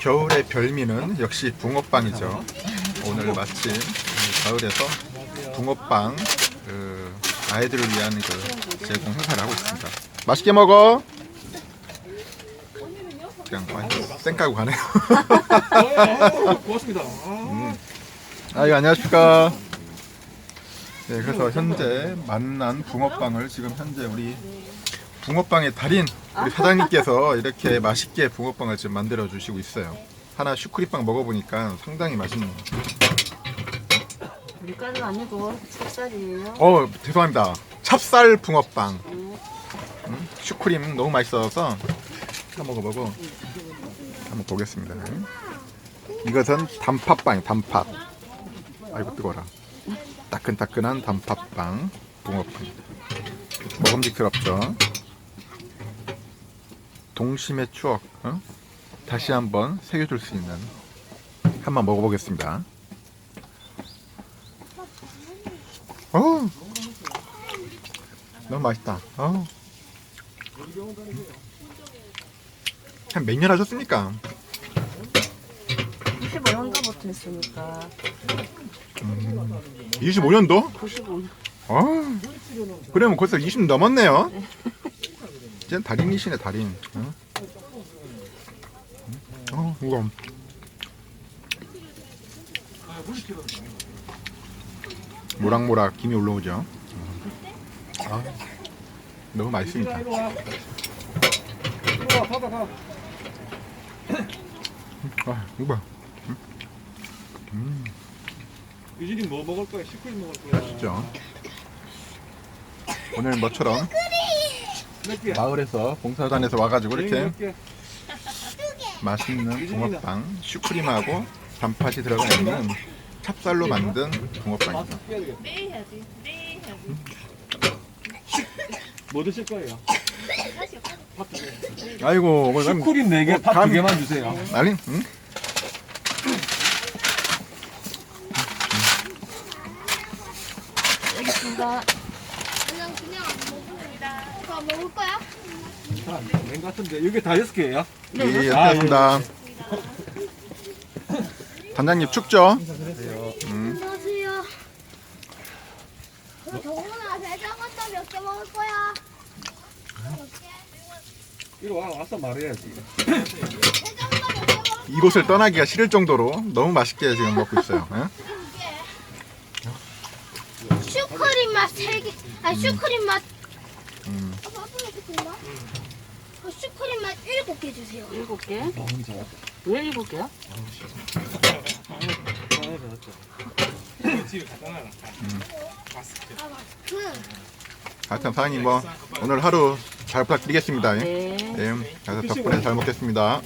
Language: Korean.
겨울의 별미는 역시 붕어빵이죠. 오늘 마침 이 가을에서 붕어빵 그 아이들을 위한 그 제공 행사를 하고 있습니다. 맛있게 먹어. 그냥 완전 쌩 까고 가네요. 어, 고맙습니다. 아, 아유 안녕하십니까. 네 그래서 현재 만난 붕어빵을 지금 현재 우리 붕어빵의 달인 우리 사장님께서 이렇게 맛있게 붕어빵을 지금 만들어 주시고 있어요. 하나 슈크림빵 먹어보니까 상당히 맛있네요. 밀가루 아니고 찹쌀이에요. 어 죄송합니다. 찹쌀 붕어빵. 음. 음, 슈크림 너무 맛있어서 한번 먹어보고 한번 보겠습니다. 이것은 단팥빵 단팥. 아이고 뜨거라. 따끈따끈한 단팥빵 붕어빵. 먹음직스럽죠. 동심의 추억 어? 다시 한번 새겨줄 수 있는 한번 먹어보겠습니다. 어 너무 맛있다. 어. 한몇 년 하셨습니까? 95년도부터 했으니까 25년도? 95년. 아, 그러면 벌써 20 넘었네요. 이젠 달인이시네 달인. 어, 어 이거 모락모락 김이 올라오죠. 아, 너무 맛있습니다. 아, 이거 봐. 유진이 뭐 먹을 거야? 슈크림 먹을 거야? 맛있죠. 오늘 뭐처럼 몇 개? 마을에서 봉사단에서 와가지고 이렇게 몇 개? 맛있는 붕어빵, 슈크림하고 단팥이 들어가 있는 찹쌀로 만든 붕어빵입니다. 네 해야지. 네 해야지. 뭐 드실 거예요? 아이고, 오늘 슈크림 4개, 어, 밥 감- 2개만 주세요. 아니, 응? 알겠습니다. 그냥 그냥 안 먹습 저 먹을 거야? 맨 같은데 여기 다 여섯 개예요? 예, 아, 알겠습니다. 단장님 춥죠? 음, 안녕하세요. 저 정훈아 대장어도 몇 개 먹을 거야? 이리 와, 와서 말해야지. 대장어도 몇 개 먹을 이곳을 떠나기가 싫을 정도로 너무 맛있게 지금 먹고 있어요. 예? 슈크림 맛 3개. 아 슈크림 맛. 음. 아? 그 슈크림 맛 7개 주세요. 일곱 개. 어, 형이 잘했다. 왜 일곱 개야? 아. 아, 그 하여튼 사장님 뭐 오늘 하루 잘 부탁드리겠습니다. 예? 네. 네, 그래서 덕분에 잘 먹겠습니다.